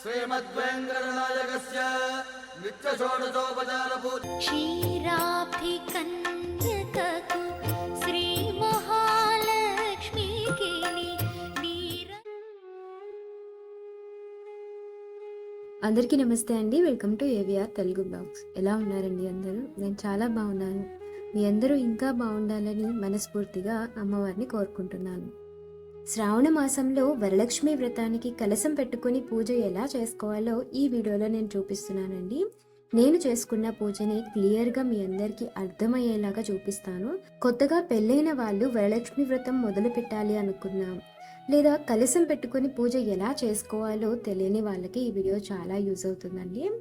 श्रीमद्वेङ्कटनायकस्य नित्यषोडशोपचारपूज క్షీరాబ్ధికన్యకకు శ్రీ మహాలక్ష్మికి నీర అందరికీ నమస్తే అండి welcome to AVR Telugu blogs ఎలా ఉన్నారండి అందరూ నేను చాలా బాగున్నాను మీ అందరూ ఇంకా బాగుండాలని మనస్ఫూర్తిగా అమ్మవారిని కోరుకుంటున్నాను శ్రావణ మాసంలో వరలక్ష్మి వ్రతానికి కలసం పెట్టుకుని పూజ ఎలా చేసుకోవాలో ఈ వీడియోలో నేను చూపిస్తున్నానండి. నేను చేసుకున్న పూజని క్లియర్గా మీ అందరికీ అర్థమయ్యేలాగా చూపిస్తాను. కొత్తగా పెళ్ళైన వాళ్ళు వరలక్ష్మి వ్రతం మొదలు పెట్టాలి అనుకున్నాం. లేదా కలసం పెట్టుకుని పూజ ఎలా చేసుకోవాలో తెలియని వాళ్ళకి ఈ వీడియో చాలా యూజ్ అవుతుందండి.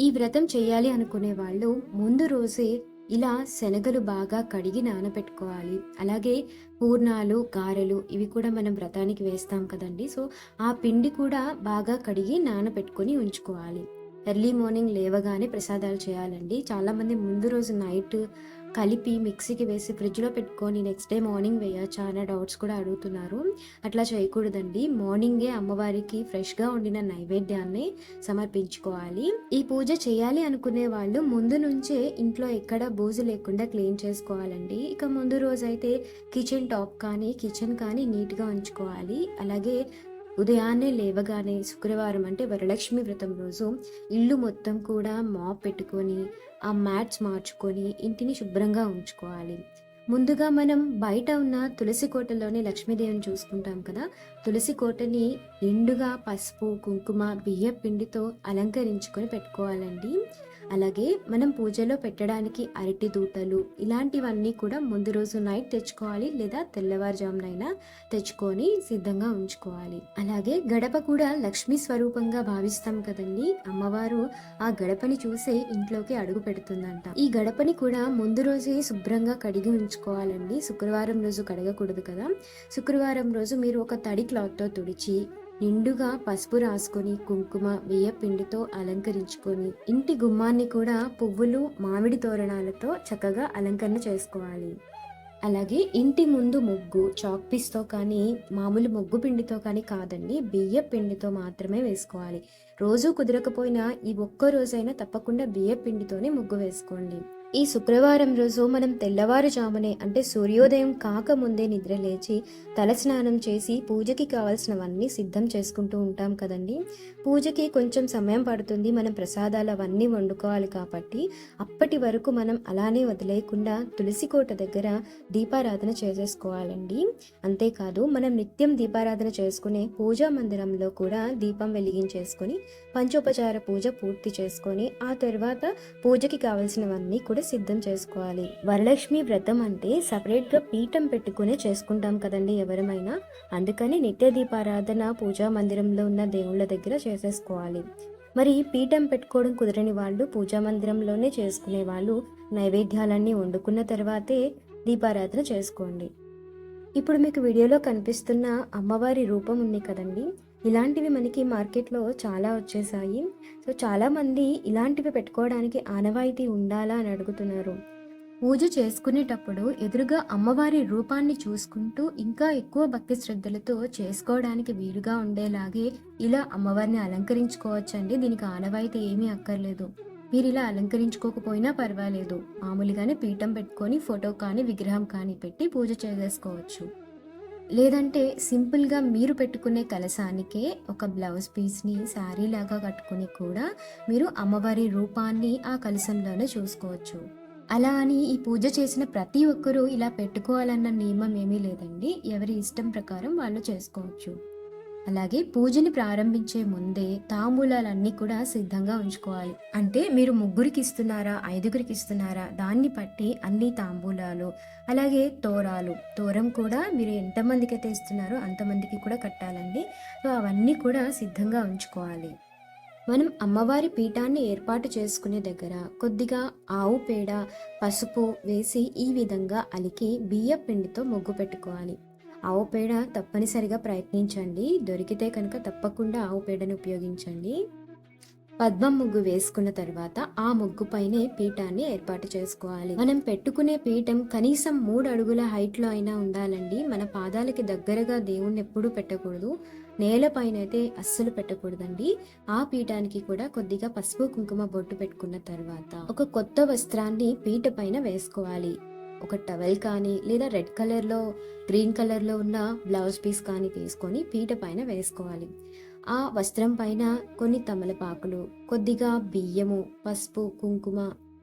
ఈ వ్రతం చేయాలి అనుకునే వాళ్ళు ముందు రోజే ఇలా శనగలు బాగా కడిగి నానబెట్టుకోవాలి. అలాగే పూర్ణాలు గారెలు ఇవి కూడా మనం వ్రతానికి వేస్తాం కదండి. సో ఆ పిండి కూడా బాగా కడిగి నానబెట్టుకొని ఉంచుకోవాలి. ఎర్లీ మార్నింగ్ లేవగానే ప్రసాదాలు చేయాలండి. చాలామంది ముందు రోజు నైట్ కలిపి మిక్సీకి వేసి ఫ్రిడ్జ్లో పెట్టుకొని నెక్స్ట్ డే మార్నింగ్ వేయచ్చా అనే డౌట్స్ కూడా అడుగుతున్నారు. అట్లా చేయకూడదండి. మార్నింగే అమ్మవారికి ఫ్రెష్గా ఉండిన నైవేద్యాన్ని సమర్పించుకోవాలి. ఈ పూజ చేయాలి అనుకునే వాళ్ళు ముందు నుంచే ఇంట్లో ఎక్కడ బూజు లేకుండా క్లీన్ చేసుకోవాలండి. ఇక ముందు రోజైతే కిచెన్ టాప్ కానీ కిచెన్ కానీ నీట్గా ఉంచుకోవాలి. అలాగే ఉదయాన్నే లేవగానే శుక్రవారం అంటే వరలక్ష్మి వ్రతం రోజు ఇల్లు మొత్తం కూడా మాప్ పెట్టుకొని ఆ మ్యాట్స్ మార్చుకొని ఇంటిని శుభ్రంగా ఉంచుకోవాలి. ముందుగా మనం బయట ఉన్న తులసి కోటలోని లక్ష్మీదేవిని చూసుకుంటాం కదా. తులసి కోటని నిండుగా పసుపు కుంకుమ బియ్య పిండితో అలంకరించుకొని పెట్టుకోవాలండి. అలాగే మనం పూజలో పెట్టడానికి అరటి దూటలు ఇలాంటివన్నీ కూడా ముందు రోజు నైట్ తెచ్చుకోవాలి లేదా తెల్లవారుజామునైనా తెచ్చుకొని సిద్ధంగా ఉంచుకోవాలి. అలాగే గడప కూడా లక్ష్మీ స్వరూపంగా భావిస్తాం కదండి. అమ్మవారు ఆ గడపని చూసే ఇంట్లోకి అడుగు పెడుతుందంట. ఈ గడపని కూడా ముందు రోజే శుభ్రంగా కడిగి ఉంచుకోవాలండి. శుక్రవారం రోజు కడగకూడదు కదా. శుక్రవారం రోజు మీరు ఒక తడి క్లాత్తో తుడిచి నిండుగా పసుపు రాసుకొని కుంకుమ బియ్య పిండితో అలంకరించుకొని ఇంటి గుమ్మాన్ని కూడా పువ్వులు మామిడి తోరణాలతో చక్కగా అలంకరణ చేసుకోవాలి. అలాగే ఇంటి ముందు ముగ్గు చాక్ పీస్తో కానీ మామూలు ముగ్గు పిండితో కానీ కాదండి బియ్య పిండితో మాత్రమే వేసుకోవాలి. రోజు కుదరకపోయినా ఈ ఒక్క రోజైనా తప్పకుండా బియ్య పిండితోనే ముగ్గు వేసుకోండి. ఈ శుక్రవారం రోజు మనం తెల్లవారుజామునే అంటే సూర్యోదయం కాకముందే నిద్ర లేచి తలస్నానం చేసి పూజకి కావాల్సినవన్నీ సిద్ధం చేసుకుంటూ ఉంటాం కదండి. పూజకి కొంచెం సమయం పడుతుంది మనం ప్రసాదాలు అవన్నీ వండుకోవాలి కాబట్టి అప్పటి వరకు మనం అలానే వదిలేయకుండా తులసి కోట దగ్గర దీపారాధన చేసేసుకోవాలండి. అంతేకాదు మనం నిత్యం దీపారాధన చేసుకునే పూజా మందిరంలో కూడా దీపం వెలిగించేసుకొని పంచోపచార పూజ పూర్తి చేసుకొని ఆ తర్వాత పూజకి కావలసినవన్నీ కూడా సిద్ధం చేసుకోవాలి. వరలక్ష్మి వ్రతం అంటే సపరేట్గా పీఠం పెట్టుకునే చేసుకుంటాం కదండి ఎవరమైనా. అందుకని నిత్య దీపారాధన పూజా మందిరంలో ఉన్న దేవుళ్ళ దగ్గర చేసేసుకోవాలి. మరి పీఠం పెట్టుకోవడం కుదరని వాళ్ళు పూజా మందిరంలోనే చేసుకునే వాళ్ళు నైవేద్యాలన్నీ వండుకున్న తర్వాతే దీపారాధన చేసుకోండి. ఇప్పుడు మీకు వీడియోలో కనిపిస్తున్న అమ్మవారి రూపం ఉంది కదండి. ఇలాంటివి మనకి మార్కెట్లో చాలా వచ్చేసాయి. సో చాలామంది ఇలాంటివి పెట్టుకోవడానికి ఆనవాయితీ ఉండాలా అని అడుగుతున్నారు. పూజ చేసుకునేటప్పుడు ఎదురుగా అమ్మవారి రూపాన్ని చూసుకుంటూ ఇంకా ఎక్కువ భక్తి శ్రద్ధలతో చేసుకోవడానికి వీలుగా ఉండేలాగే ఇలా అమ్మవారిని అలంకరించుకోవచ్చండి. దీనికి ఆనవాయితీ ఏమీ అక్కర్లేదు. మీరు ఇలా అలంకరించుకోకపోయినా పర్వాలేదు. మామూలుగానే పీఠం పెట్టుకొని ఫోటో కానీ విగ్రహం కానీ పెట్టి పూజ చేసేసుకోవచ్చు. లేదంటే సింపుల్గా మీరు పెట్టుకునే కలసానికే ఒక బ్లౌజ్ పీస్ని శారీ లాగా కట్టుకుని కూడా మీరు అమ్మవారి రూపాన్ని ఆ కలసంలోనే చూసుకోవచ్చు. అలా అని ఈ పూజ చేసిన ప్రతి ఒక్కరూ ఇలా పెట్టుకోవాలన్న నియమం ఏమీ లేదండి. ఎవరి ఇష్టం ప్రకారం వాళ్ళు చేసుకోవచ్చు. అలాగే పూజని ప్రారంభించే ముందే తాంబూలాలన్నీ కూడా సిద్ధంగా ఉంచుకోవాలి. అంటే మీరు ముగ్గురికి ఇస్తున్నారా ఐదుగురికి ఇస్తున్నారా? దాన్ని బట్టి అన్ని తాంబూలాలు అలాగే తోరాలు తోరం కూడా మీరు ఎంతమందికి అయితే ఇస్తున్నారో అంతమందికి కూడా కట్టాలండి. సో అవన్నీ కూడా సిద్ధంగా ఉంచుకోవాలి. మనం అమ్మవారి పీఠాన్ని ఏర్పాటు చేసుకునే దగ్గర కొద్దిగా ఆవు పేడ పసుపు వేసి ఈ విధంగా అలికి బియ్య పిండితో ముగ్గు పెట్టుకోవాలి. ఆవు పేడ తప్పనిసరిగా ప్రయత్నించండి. దొరికితే కనుక తప్పకుండా ఆవు పేడను ఉపయోగించండి. పద్మం ముగ్గు వేసుకున్న తర్వాత ఆ ముగ్గు పైనే పీఠాన్ని ఏర్పాటు చేసుకోవాలి. మనం పెట్టుకునే పీఠం కనీసం మూడు అడుగుల హైట్లో అయినా ఉండాలండి. మన పాదాలకి దగ్గరగా దేవుణ్ణి ఎప్పుడూ పెట్టకూడదు. నేలపైన అయితే అస్సలు పెట్టకూడదండి. ఆ పీఠానికి కూడా కొద్దిగా పసుపు కుంకుమ బొట్టు పెట్టుకున్న తర్వాత ఒక కొత్త వస్త్రాన్ని పీఠ పైన వేసుకోవాలి. ఒక టవెల్ కానీ లేదా రెడ్ కలర్లో గ్రీన్ కలర్లో ఉన్న బ్లౌజ్ పీస్ కానీ తీసుకొని పీట పైన వేసుకోవాలి. ఆ వస్త్రం పైన కొన్ని తమలపాకులు కొద్దిగా బియ్యము పసుపు కుంకుమ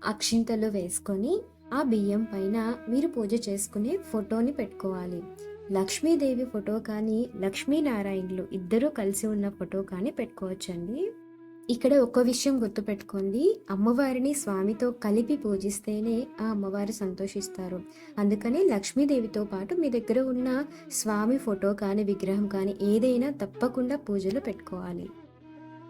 అక్షింతలు వేసుకొని ఆ బియ్యం పైన మీరు పూజ చేసుకునే ఫోటోని పెట్టుకోవాలి. లక్ష్మీదేవి ఫోటో కానీ లక్ష్మీనారాయణులు ఇద్దరూ కలిసి ఉన్న ఫోటో కానీ పెట్టుకోవచ్చండి. ఇక్కడ ఒక విషయం గుర్తుపెట్టుకోండి. అమ్మవారిని స్వామితో కలిపి పూజిస్తేనే ఆ అమ్మవారు సంతోషిస్తారు. అందుకని లక్ష్మీదేవితో పాటు మీ దగ్గర ఉన్న స్వామి ఫోటో కానీ విగ్రహం కానీ ఏదైనా తప్పకుండా పూజలు పెట్టుకోవాలి.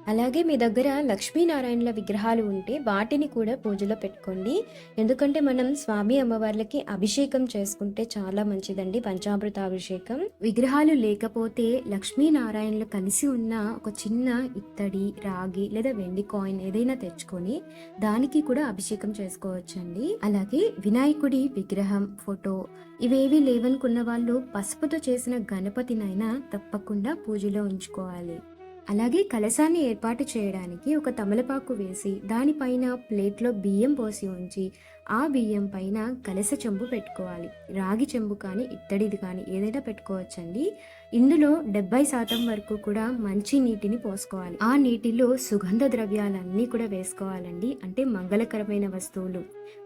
అలాగే మీ దగ్గర లక్ష్మీనారాయణుల విగ్రహాలు ఉంటే వాటిని కూడా పూజలో పెట్టుకోండి. ఎందుకంటే మనం స్వామి అమ్మవార్లకి అభిషేకం చేసుకుంటే చాలా మంచిదండి పంచామృత అభిషేకం విగ్రహాలు లేకపోతే లక్ష్మీనారాయణులు కలిసి ఉన్న ఒక చిన్న ఇత్తడి రాగి లేదా వెండి కాయిన్ ఏదైనా తెచ్చుకొని దానికి కూడా అభిషేకం చేసుకోవచ్చండి. అలాగే వినాయకుడి విగ్రహం ఫోటో ఇవేవి లేవనుకున్న వాళ్ళు పసుపుతో చేసిన గణపతినైనా తప్పకుండా పూజలో ఉంచుకోవాలి. అలాగే కలశాన్ని ఏర్పాటు చేయడానికి ఒక తమలపాకు వేసి దానిపైన ప్లేట్లో బియ్యం పోసి ఉంచి ఆ బియ్యం పైన కలశ చెంబు పెట్టుకోవాలి. రాగి చెంబు కానీ ఇత్తడిది కానీ ఏదైనా పెట్టుకోవచ్చండి. ఇందులో డెబ్బై శాతం వరకు కూడా మంచి నీటిని పోసుకోవాలి. ఆ నీటిలో సుగంధ ద్రవ్యాలన్నీ కూడా వేసుకోవాలండి. అంటే మంగళకరమైన వస్తువులు.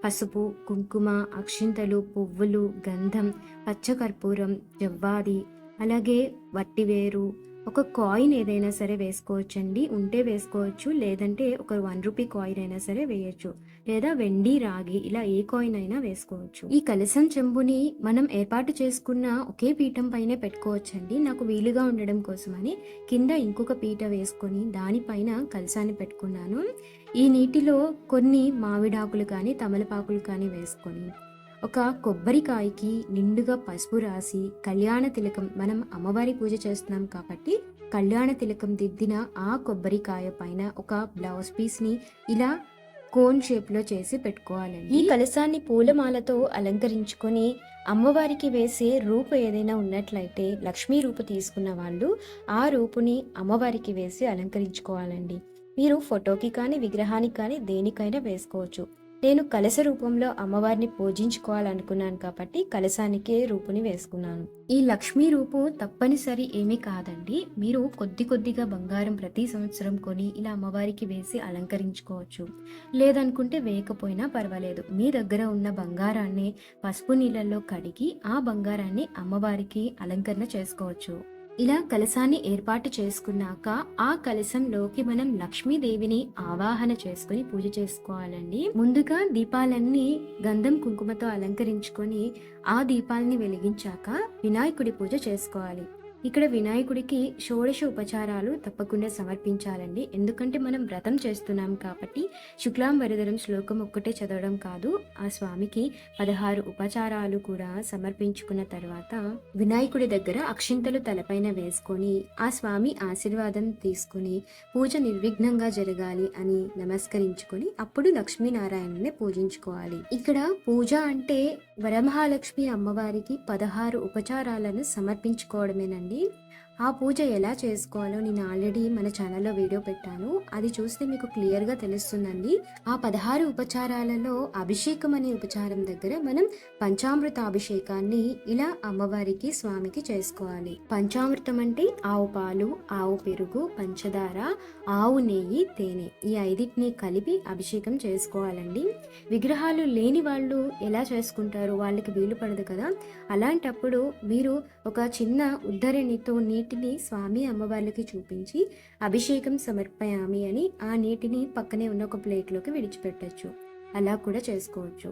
పసుపు కుంకుమ అక్షింతలు పువ్వులు గంధం పచ్చకర్పూరం జవ్వాది అలాగే వట్టివేరు ఒక కాయిన్ ఏదైనా సరే వేసుకోవచ్చండి. ఉంటే వేసుకోవచ్చు లేదంటే ఒక వన్ రూపీ కాయిన్ అయినా సరే వేయచ్చు. లేదా వెండి రాగి ఇలా ఏ కాయిన్ అయినా వేసుకోవచ్చు. ఈ కలసం చెంబుని మనం ఏర్పాటు చేసుకున్న ఒకే పీఠం పైనే పెట్టుకోవచ్చండి. నాకు వీలుగా ఉండడం కోసమని కింద ఇంకొక పీట వేసుకొని దానిపైన కలసాన్ని పెట్టుకున్నాను. ఈ నీటిలో కొన్ని మామిడాకులు కానీ తమలపాకులు కానీ వేసుకొని ఒక కొబ్బరికాయకి నిండుగా పసుపు రాసి కళ్యాణ తిలకం మనం అమ్మవారి పూజ చేస్తున్నాం కాబట్టి కళ్యాణ తిలకం దిద్దిన ఆ కొబ్బరికాయ పైన ఒక బ్లౌజ్ పీస్ని ఇలా కోన్ షేప్లో చేసి పెట్టుకోవాలండి. ఈ కలసాన్ని పూలమాలతో అలంకరించుకొని అమ్మవారికి వేసే రూపు ఏదైనా ఉన్నట్లయితే లక్ష్మీ రూపు తీసుకున్న వాళ్ళు ఆ రూపుని అమ్మవారికి వేసి అలంకరించుకోవాలండి. మీరు ఫోటోకి కానీ విగ్రహానికి కానీ దేనికైనా వేసుకోవచ్చు. నేను కలశ రూపంలో అమ్మవారిని పూజించుకోవాలనుకున్నాను కాబట్టి కలశానికే రూపుని వేసుకున్నాను. ఈ లక్ష్మీ రూపు తప్పనిసరి ఏమీ కాదండి. మీరు కొద్ది కొద్దిగా బంగారం ప్రతి సంవత్సరం కొని ఇలా అమ్మవారికి వేసి అలంకరించుకోవచ్చు. లేదనుకుంటే వేయకపోయినా పర్వాలేదు. మీ దగ్గర ఉన్న బంగారాన్ని పసుపు నీళ్ళల్లో కడిగి ఆ బంగారాన్ని అమ్మవారికి అలంకరణ చేసుకోవచ్చు. ఇలా కలశాన్ని ఏర్పాటు చేసుకున్నాక ఆ కలశంలోకి మనం లక్ష్మీదేవిని ఆవాహన చేసుకుని పూజ చేసుకోవాలండి. ముందుగా దీపాలన్నీ గంధం కుంకుమతో అలంకరించుకొని ఆ దీపాలని వెలిగించాక వినాయకుడి పూజ చేసుకోవాలి. ఇక్కడ వినాయకుడికి షోడశ ఉపచారాలు తప్పకుండా సమర్పించాలండి. ఎందుకంటే మనం వ్రతం చేస్తున్నాం కాబట్టి శుక్లాం వరదరం శ్లోకం ఒక్కటే చదవడం కాదు. ఆ స్వామికి పదహారు ఉపచారాలు కూడా సమర్పించుకున్న తర్వాత వినాయకుడి దగ్గర అక్షింతలు తలపైన వేసుకొని ఆ స్వామి ఆశీర్వాదం తీసుకుని పూజ నిర్విఘ్నంగా జరగాలి అని నమస్కరించుకొని అప్పుడు లక్ష్మీనారాయణని పూజించుకోవాలి. ఇక్కడ పూజ అంటే వరమహాలక్ష్మి అమ్మవారికి పదహారు ఉపచారాలను సమర్పించుకోవడమేనండి. jadi ఆ పూజ ఎలా చేసుకోవాలో నేను ఆల్రెడీ మన ఛానల్లో వీడియో పెట్టాను. అది చూస్తే మీకు క్లియర్గా తెలుస్తుందండి. ఆ పదహారు ఉపచారాలలో అభిషేకం అనే ఉపచారం దగ్గర మనం పంచామృత అభిషేకాన్ని ఇలా అమ్మవారికి స్వామికి చేసుకోవాలి. పంచామృతం అంటే ఆవు పాలు ఆవు పెరుగు పంచదార ఆవు నెయ్యి తేనె ఈ ఐదిటిని కలిపి అభిషేకం చేసుకోవాలండి. విగ్రహాలు లేని వాళ్ళు ఎలా చేసుకుంటారు? వాళ్ళకి వీలు పడదు కదా. అలాంటప్పుడు మీరు ఒక చిన్న ఉద్ధరణితో నీటిని స్వామి అమ్మవార్లకి చూపించి అభిషేకం సమర్పయామి అని ఆ నీటిని పక్కనే ఉన్న ఒక ప్లేట్లోకి విడిచిపెట్టచ్చు. అలా కూడా చేసుకోవచ్చు.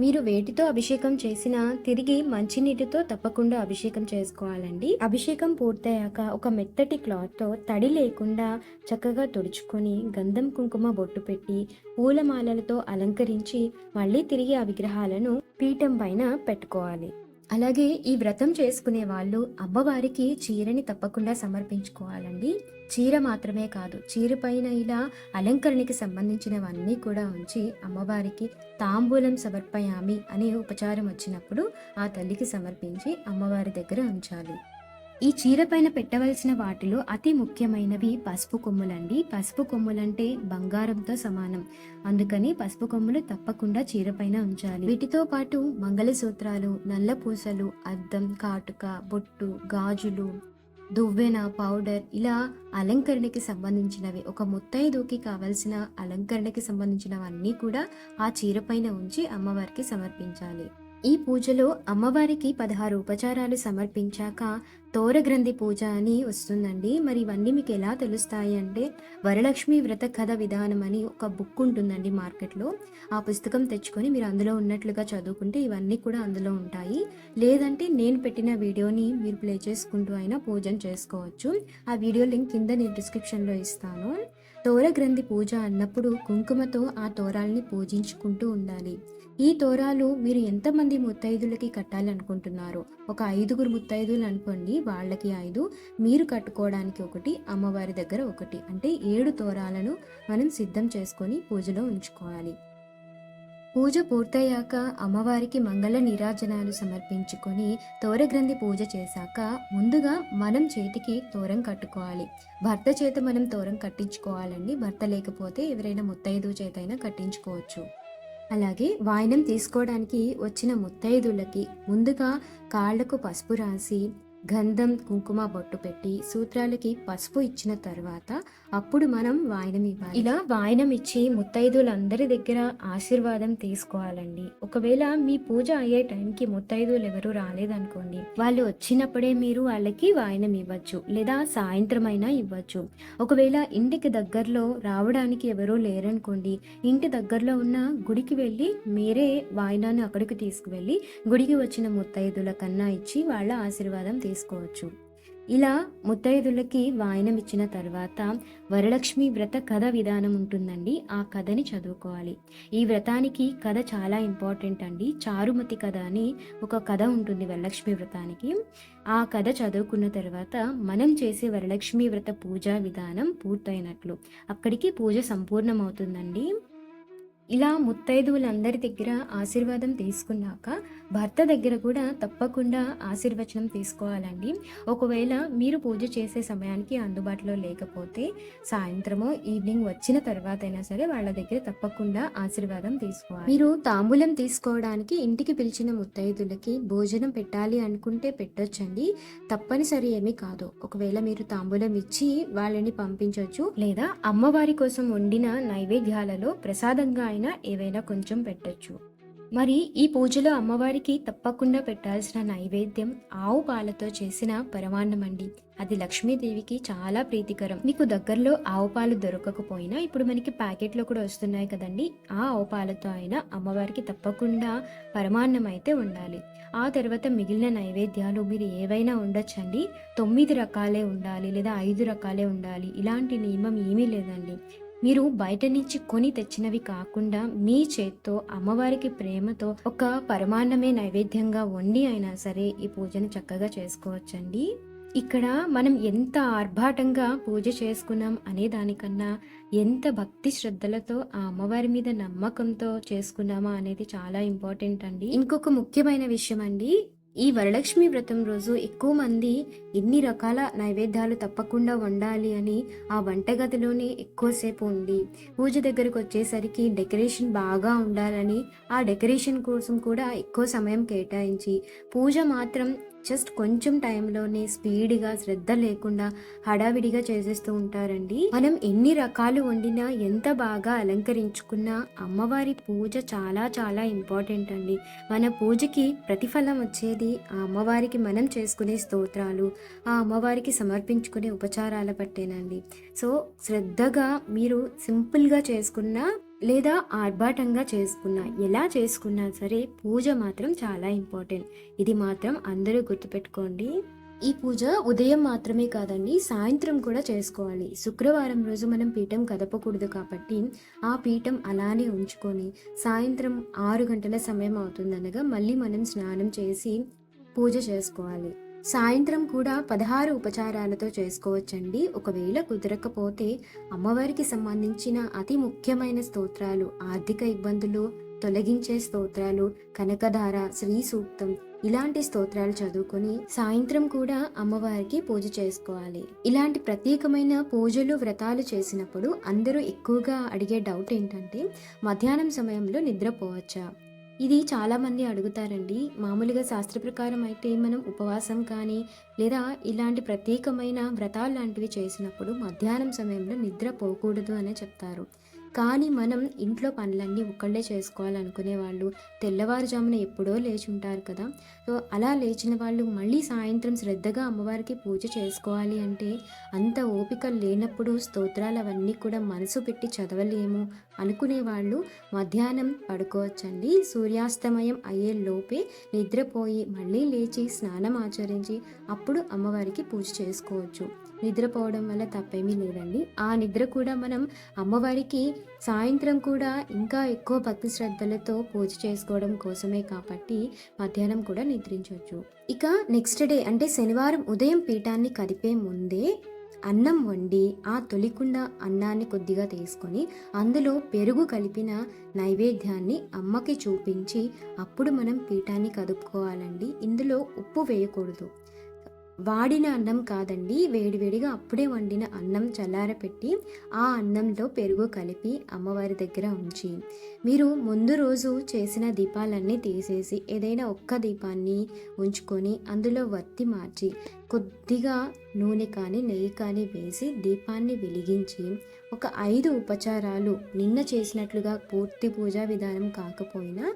మీరు వేటితో అభిషేకం చేసినా తిరిగి మంచినీటితో తప్పకుండా అభిషేకం చేసుకోవాలండి. అభిషేకం పూర్తయ్యాక ఒక మెత్తటి క్లాత్తో తడి లేకుండా చక్కగా తుడుచుకొని గంధం కుంకుమ బొట్టు పెట్టి పూలమాలలతో అలంకరించి మళ్ళీ తిరిగి ఆ విగ్రహాలను పీఠం పైన పెట్టుకోవాలి. అలాగే ఈ వ్రతం చేసుకునే వాళ్ళు అమ్మవారికి చీరని తప్పకుండా సమర్పించుకోవాలండి. చీర మాత్రమే కాదు చీర పైన ఇలా అలంకరణకి సంబంధించినవన్నీ కూడా ఉంచి అమ్మవారికి తాంబూలం సమర్పయామి అనే ఉపచారం వచ్చినప్పుడు ఆ తల్లికి సమర్పించి అమ్మవారి దగ్గర ఉంచాలి. ఈ చీరపైన పెట్టవలసిన వాటిలో అతి ముఖ్యమైనవి పసుపు కొమ్ములండి. పసుపు కొమ్ములంటే బంగారంతో సమానం. అందుకని పసుపు కొమ్ములు తప్పకుండా చీరపైన ఉంచాలి. వీటితో పాటు మంగళసూత్రాలు నల్ల పూసలు అద్దం కాటుక బొట్టు గాజులు దువ్వెన పౌడర్ ఇలా అలంకరణకి సంబంధించినవి. ఒక ముత్తైదుకి కావలసిన అలంకరణకి సంబంధించినవన్నీ కూడా ఆ చీరపైన ఉంచి అమ్మవారికి సమర్పించాలి. ఈ పూజలో అమ్మవారికి పదహారు ఉపచారాలు సమర్పించాక తోరగ్రంథి పూజ అని వస్తుందండి. మరి ఇవన్నీ మీకు ఎలా తెలుస్తాయి అంటే వరలక్ష్మి వ్రత కథ విధానం అని ఒక బుక్ ఉంటుందండి మార్కెట్లో. ఆ పుస్తకం తెచ్చుకొని మీరు అందులో ఉన్నట్లుగా చదువుకుంటే ఇవన్నీ కూడా అందులో ఉంటాయి. లేదంటే నేను పెట్టిన వీడియోని మీరు ప్లే చేసుకుంటూ అయినా పూజను చేసుకోవచ్చు. ఆ వీడియో లింక్ కింద నేను డిస్క్రిప్షన్లో ఇస్తాను. తోరగ్రంథి పూజ అన్నప్పుడు కుంకుమతో ఆ తోరాల్ని పూజించుకుంటూ ఉండాలి. ఈ తోరాలు మీరు ఎంతమంది ముత్తైదులకి కట్టాలనుకుంటున్నారో? ఒక ఐదుగురు ముత్తైదులు అనుకోండి వాళ్ళకి ఐదు మీరు కట్టుకోవడానికి ఒకటి అమ్మవారి దగ్గర ఒకటి. అంటే ఏడు తోరాలను మనం సిద్ధం చేసుకొని పూజలో ఉంచుకోవాలి. పూజ పూర్తయ్యాక అమ్మవారికి మంగళ నీరాజనాలు సమర్పించుకొని తోరగ్రంథి పూజ చేశాక ముందుగా మనం చేతికి తోరం కట్టుకోవాలి. భర్త చేత మనం తోరం కట్టించుకోవాలండి. భర్త లేకపోతే ఎవరైనా ముత్తైదు చేతైనా కట్టించుకోవచ్చు. అలాగే వాయనం తీసుకోవడానికి వచ్చిన ముత్తైదులకి ముందుగా కాళ్ళకు పసుపు రాసి గంధం కుంకుమ బొట్టు పెట్టి సూత్రాలకి పసుపు ఇచ్చిన తర్వాత అప్పుడు మనం వాయనం ఇవ్వాలి. ఇలా వాయనం ఇచ్చి ముత్తైదులందరి దగ్గర ఆశీర్వాదం తీసుకోవాలండి. ఒకవేళ మీ పూజ అయ్యే టైంకి ముత్తైదులు ఎవరు రాలేదనుకోండి వాళ్ళు వచ్చినప్పుడే మీరు వాళ్ళకి వాయనం ఇవ్వచ్చు లేదా సాయంత్రం అయినా ఇవ్వచ్చు. ఒకవేళ ఇంటికి దగ్గరలో రావడానికి ఎవరూ లేరనుకోండి ఇంటి దగ్గరలో ఉన్న గుడికి వెళ్ళి మీరే వాయినాన్ని అక్కడికి తీసుకువెళ్ళి గుడికి వచ్చిన ముత్తైదుల కన్నా ఇచ్చి వాళ్ళ ఆశీర్వాదం తీసుకోవచ్చు. ఇలా ముత్తైదులకి వాయనం ఇచ్చిన తర్వాత వరలక్ష్మి వ్రత కథ విధానం ఉంటుందండి. ఆ కథని చదువుకోవాలి. ఈ వ్రతానికి కథ చాలా ఇంపార్టెంట్ అండి. చారుమతి కథ అని ఒక కథ ఉంటుంది వరలక్ష్మి వ్రతానికి. ఆ కథ చదువుకున్న తర్వాత మనం చేసే వరలక్ష్మి వ్రత పూజా విధానం పూర్తయినట్లు. అక్కడికి పూజ సంపూర్ణమవుతుందండి. ఇలా ముత్తైదువులందరి దగ్గర ఆశీర్వాదం తీసుకున్నాక భర్త దగ్గర కూడా తప్పకుండా ఆశీర్వచనం తీసుకోవాలండి. ఒకవేళ మీరు పూజ చేసే సమయానికి అందుబాటులో లేకపోతే సాయంత్రమో ఈవినింగ్ వచ్చిన తర్వాత అయినా సరే వాళ్ళ దగ్గర తప్పకుండా ఆశీర్వాదం తీసుకోవాలి. మీరు తాంబూలం తీసుకోవడానికి ఇంటికి పిలిచిన ముత్తైదులకి భోజనం పెట్టాలి అనుకుంటే పెట్టొచ్చండి. తప్పనిసరి ఏమీ కాదు. ఒకవేళ మీరు తాంబూలం ఇచ్చి వాళ్ళని పంపించవచ్చు లేదా అమ్మవారి కోసం వండిన నైవేద్యాలలో ప్రసాదంగా అయినా ఏవైనా కొంచెం పెట్టొచ్చు. మరి ఈ పూజలో అమ్మవారికి తప్పకుండా పెట్టాల్సిన నైవేద్యం ఆవు పాలతో చేసిన పరమాన్నం అండి అది లక్ష్మీదేవికి చాలా ప్రీతికరం. మీకు దగ్గరలో ఆవు పాలు దొరకకపోయినా ఇప్పుడు మనకి ప్యాకెట్లో కూడా వస్తున్నాయి కదండి. ఆ ఆవు పాలతో అయినా అమ్మవారికి తప్పకుండా పరమాన్నం అయితే ఉండాలి. ఆ తర్వాత మిగిలిన నైవేద్యాలు మీరు ఏవైనా ఉండొచ్చండి. తొమ్మిది రకాలే ఉండాలి లేదా ఐదు రకాలే ఉండాలి. ఇలాంటి నియమం ఏమీ లేదండి. మీరు బయట నుంచి కొని తెచ్చినవి కాకుండా మీ చేత్తో అమ్మవారికి ప్రేమతో ఒక పరమాన్నమే నైవేద్యంగా వండి అయినా సరే ఈ పూజను చక్కగా చేసుకోవచ్చండి. ఇక్కడ మనం ఎంత ఆర్భాటంగా పూజ చేసుకున్నాం అనే దానికన్నా ఎంత భక్తి శ్రద్ధలతో ఆ అమ్మవారి మీద నమ్మకంతో చేసుకున్నామా అనేది చాలా ఇంపార్టెంట్ అండి. ఇంకొక ముఖ్యమైన విషయం అండి ఈ వరలక్ష్మి వ్రతం రోజు ఎక్కువ మంది ఎన్ని రకాల నైవేద్యాలు తప్పకుండా వండాలి అని ఆ వంటగదిలోనే ఎక్కువసేపు ఉండి పూజ దగ్గరకు వచ్చేసరికి డెకరేషన్ బాగా ఉండాలని ఆ డెకరేషన్ కోసం కూడా ఎక్కువ సమయం కేటాయించి పూజ మాత్రం జస్ట్ కొంచెం టైంలోనే స్పీడ్గా శ్రద్ధ లేకుండా హడావిడిగా చేసేస్తూ ఉంటారండి. మనం ఎన్ని రకాలు వండినా ఎంత బాగా అలంకరించుకున్నా అమ్మవారి పూజ చాలా చాలా ఇంపార్టెంట్ అండి. మన పూజకి ప్రతిఫలం వచ్చేది ఆ అమ్మవారికి మనం చేసుకునే స్తోత్రాలు ఆ అమ్మవారికి సమర్పించుకునే ఉపచారాల బట్టేనండి సో శ్రద్ధగా మీరు సింపుల్గా చేసుకున్న లేదా ఆర్భాటంగా చేసుకున్నా ఎలా చేసుకున్నా సరే పూజ మాత్రం చాలా ఇంపార్టెంట్. ఇది మాత్రం అందరూ గుర్తుపెట్టుకోండి. ఈ పూజ ఉదయం మాత్రమే కాదండి సాయంత్రం కూడా చేసుకోవాలి. శుక్రవారం రోజు మనం పీఠం కదపకూడదు కాబట్టి ఆ పీఠం అలానే ఉంచుకొని సాయంత్రం ఆరు గంటల సమయం అవుతుందనగా మళ్ళీ మనం స్నానం చేసి పూజ చేసుకోవాలి. సాయంత్రం కూడా పదహారు ఉపచారాలతో చేసుకోవచ్చండి. ఒకవేళ కుదరకపోతే అమ్మవారికి సంబంధించిన అతి ముఖ్యమైన స్తోత్రాలు ఆర్థిక ఇబ్బందులు తొలగించే స్తోత్రాలు కనకధార శ్రీ సూక్తం ఇలాంటి స్తోత్రాలు చదువుకొని సాయంత్రం కూడా అమ్మవారికి పూజ చేసుకోవాలి. ఇలాంటి ప్రత్యేకమైన పూజలు వ్రతాలు చేసినప్పుడు అందరూ ఎక్కువగా అడిగే డౌట్ ఏంటంటే మధ్యాహ్నం సమయంలో నిద్రపోవచ్చా? ఇది చాలామంది అడుగుతారండి. మామూలుగా శాస్త్ర ప్రకారం అయితే మనం ఉపవాసం కానీ లేదా ఇలాంటి ప్రత్యేకమైన వ్రతాలు లాంటివి చేసినప్పుడు మధ్యాహ్నం సమయంలో నిద్ర పోకూడదు అనే చెప్తారు. కానీ మనం ఇంట్లో పనులన్నీ ఒక్కళ్ళే చేసుకోవాలనుకునే వాళ్ళు తెల్లవారుజామున ఎప్పుడో లేచి ఉంటారు కదా. సో అలా లేచిన వాళ్ళు మళ్ళీ సాయంత్రం శ్రద్ధగా అమ్మవారికి పూజ చేసుకోవాలి అంటే అంత ఓపిక లేనప్పుడు స్తోత్రాలు అవన్నీ కూడా మనసు పెట్టి చదవలేము అనుకునే వాళ్ళు మధ్యాహ్నం పడుకోవచ్చండి. సూర్యాస్తమయం అయ్యే లోపే నిద్రపోయి మళ్ళీ లేచి స్నానం ఆచరించి అప్పుడు అమ్మవారికి పూజ చేసుకోవచ్చు. నిద్రపోవడం వల్ల తప్పేమీ లేదండి. ఆ నిద్ర కూడా మనం అమ్మవారికి సాయంత్రం కూడా ఇంకా ఎక్కువ భక్తి శ్రద్ధలతో పూజ చేసుకోవడం కోసమే కాబట్టి మధ్యాహ్నం కూడా నిద్రించవచ్చు ఇక నెక్స్ట్ డే అంటే శనివారం ఉదయం పీఠాన్ని కదిపే ముందే అన్నం వండి ఆ తొలికుండ అన్నాన్ని కొద్దిగా తీసుకొని అందులో పెరుగు కలిపిన నైవేద్యాన్ని అమ్మకి చూపించి అప్పుడు మనం పీఠాన్ని కదుపుకోవాలండి. ఇందులో ఉప్పు వేయకూడదు. వాడిన అన్నం కాదండి వేడివేడిగా అప్పుడే వండిన అన్నం చల్లారపెట్టి ఆ అన్నంలో పెరుగు కలిపి అమ్మవారి దగ్గర ఉంచి మీరు ముందు రోజు చేసిన దీపాలన్నీ తీసేసి ఏదైనా ఒక్క దీపాన్ని ఉంచుకొని అందులో వత్తి మార్చి కొద్దిగా నూనె కానీ నెయ్యి కానీ వేసి దీపాన్ని వెలిగించి ఒక ఐదు ఉపచారాలు నిన్న చేసినట్లుగా పూర్తి పూజా విధానం కాకపోయినా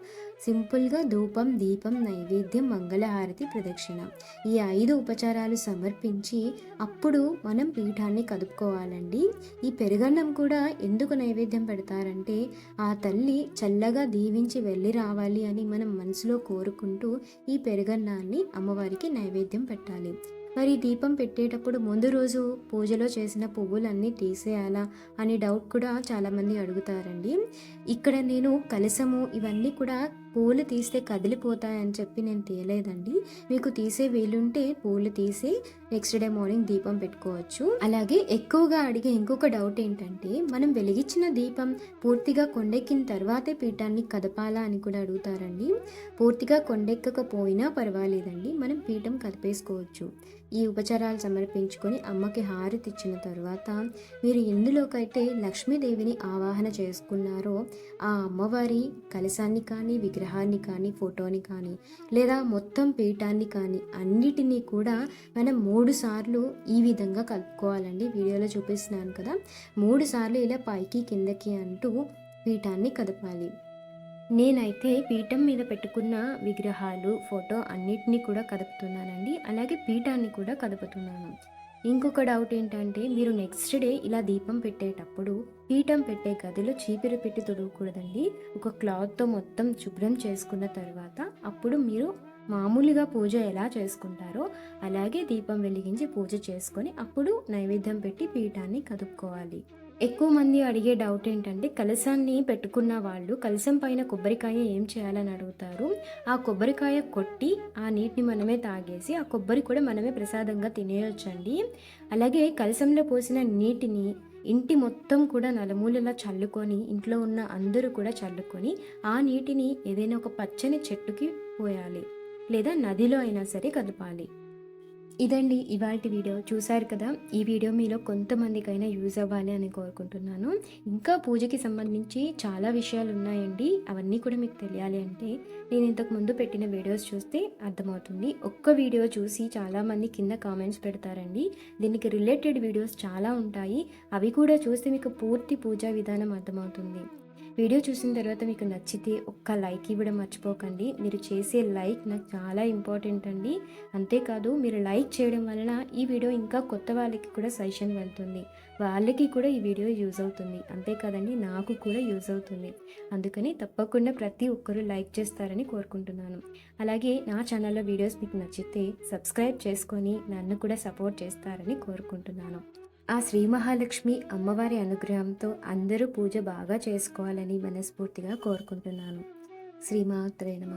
సింపుల్గా ధూపం దీపం నైవేద్యం మంగళహారతి ప్రదక్షిణ. ఈ ఐదు ఉపచారాలు సమర్పించి అప్పుడు మనం పీఠాన్ని కదుపుకోవాలండి. ఈ పెరుగన్నం కూడా ఎందుకు నైవేద్యం పెడతారంటే ఆ తల్లి చల్లగా దీవించి వెళ్ళి రావాలి అని మనం మనసులో కోరుకుంటూ ఈ పెరుగన్నాన్ని అమ్మవారికి నైవేద్యం పెట్టాలి. మరి దీపం పెట్టేటప్పుడు ముందు రోజు పూజలో చేసిన పువ్వులన్నీ తీసేయాలా అని డౌట్ కూడా చాలామంది అడుగుతారండి. ఇక్కడ నేను కలసము ఇవన్నీ కూడా పూలు తీస్తే కదిలిపోతాయని చెప్పి నేను తీయలేదండి. మీకు తీసే వీలుంటే పూలు తీసి నెక్స్ట్ డే మార్నింగ్ దీపం పెట్టుకోవచ్చు. అలాగే ఎక్కువగా అడిగే ఇంకొక డౌట్ ఏంటంటే మనం వెలిగించిన దీపం పూర్తిగా కొండెక్కిన తర్వాతే పీఠాన్ని కదపాలా అని కూడా అడుగుతారండి. పూర్తిగా కొండెక్కకపోయినా పర్వాలేదండి మనం పీఠం కదిపేసుకోవచ్చు. ఈ ఉపచారాలు సమర్పించుకొని అమ్మకి హారతి ఇచ్చిన తర్వాత మీరు ఎందులోకైతే లక్ష్మీదేవిని ఆవాహన చేసుకున్నారో ఆ అమ్మవారి కలశాన్ని కానీ విగ్రహం విగ్రహాన్ని కానీ ఫోటోని కానీ లేదా మొత్తం పీఠాన్ని కానీ అన్నిటినీ కూడా మనం మూడు సార్లు ఈ విధంగా కలుపుకోవాలండి. వీడియోలో చూపిస్తున్నాను కదా. మూడు సార్లు ఇలా పైకి కిందకి అంటూ పీఠాన్ని కదపాలి. నేనైతే పీఠం మీద పెట్టుకున్న విగ్రహాలు ఫోటో అన్నిటినీ కూడా కదుపుతున్నానండి. అలాగే పీఠాన్ని కూడా కదుపుతున్నాను. ఇంకొక డౌట్ ఏంటంటే మీరు నెక్స్ట్ డే ఇలా దీపం పెట్టేటప్పుడు పీఠం పెట్టే గదిలో చీపిరి పెట్టి తొడవకూడదండి. ఒక క్లాత్తో మొత్తం శుభ్రం చేసుకున్న తర్వాత అప్పుడు మీరు మామూలుగా పూజ ఎలా చేసుకుంటారో అలాగే దీపం వెలిగించి పూజ చేసుకొని అప్పుడు నైవేద్యం పెట్టి పీఠాన్ని కదుపుకోవాలి. ఎక్కువ మంది అడిగే డౌట్ ఏంటంటే కలసాన్ని పెట్టుకున్న వాళ్ళు కలసం పైన కొబ్బరికాయ ఏం చేయాలని అడుగుతారు? ఆ కొబ్బరికాయ కొట్టి ఆ నీటిని మనమే తాగేసి ఆ కొబ్బరి కూడా మనమే ప్రసాదంగా తినేయొచ్చండి. అలాగే కలసంలో పోసిన నీటిని ఇంటి మొత్తం కూడా నలుమూలలా చల్లుకొని ఇంట్లో ఉన్న అందరూ కూడా చల్లుకొని ఆ నీటిని ఏదైనా ఒక పచ్చని చెట్టుకి పోయాలి. లేదా నదిలో అయినా సరే కదపాలి. ఇదండి ఇవాటి వీడియో. చూశారు కదా ఈ వీడియో మీలో కొంతమందికైనా యూజ్ అవ్వాలి అని కోరుకుంటున్నాను. ఇంకా పూజకి సంబంధించి చాలా విషయాలు ఉన్నాయండి. అవన్నీ కూడా మీకు తెలియాలి అంటే నేను ఇంతకు ముందు పెట్టిన వీడియోస్ చూస్తే అర్థమవుతుంది. ఒక్క వీడియో చూసి చాలామంది కింద కామెంట్స్ పెడతారండి. దీనికి రిలేటెడ్ వీడియోస్ చాలా ఉంటాయి. అవి కూడా చూస్తే మీకు పూర్తి పూజా విధానం అర్థమవుతుంది. వీడియో చూసిన తర్వాత మీకు నచ్చితే ఒక్క లైక్ ఇవ్వడం మర్చిపోకండి. మీరు చేసే లైక్ నాకు చాలా ఇంపార్టెంట్ అండి. అంతేకాదు మీరు లైక్ చేయడం వలన ఈ వీడియో ఇంకా కొత్త వాళ్ళకి కూడా సజెషన్ వెళ్తుంది. వాళ్ళకి కూడా ఈ వీడియో యూజ్ అవుతుంది. అంతేకాదండి నాకు కూడా యూజ్ అవుతుంది. అందుకని తప్పకుండా ప్రతి ఒక్కరూ లైక్ చేస్తారని కోరుకుంటున్నాను. అలాగే నా ఛానల్లో వీడియోస్ మీకు నచ్చితే సబ్స్క్రైబ్ చేసుకొని నన్ను కూడా సపోర్ట్ చేస్తారని కోరుకుంటున్నాను. ఆ శ్రీ మహాలక్ష్మి అమ్మవారి అనుగ్రహంతో అందరూ పూజ బాగా చేసుకోవాలని మనస్ఫూర్తిగా కోరుకుంటున్నాను. శ్రీమాత్రే నమ.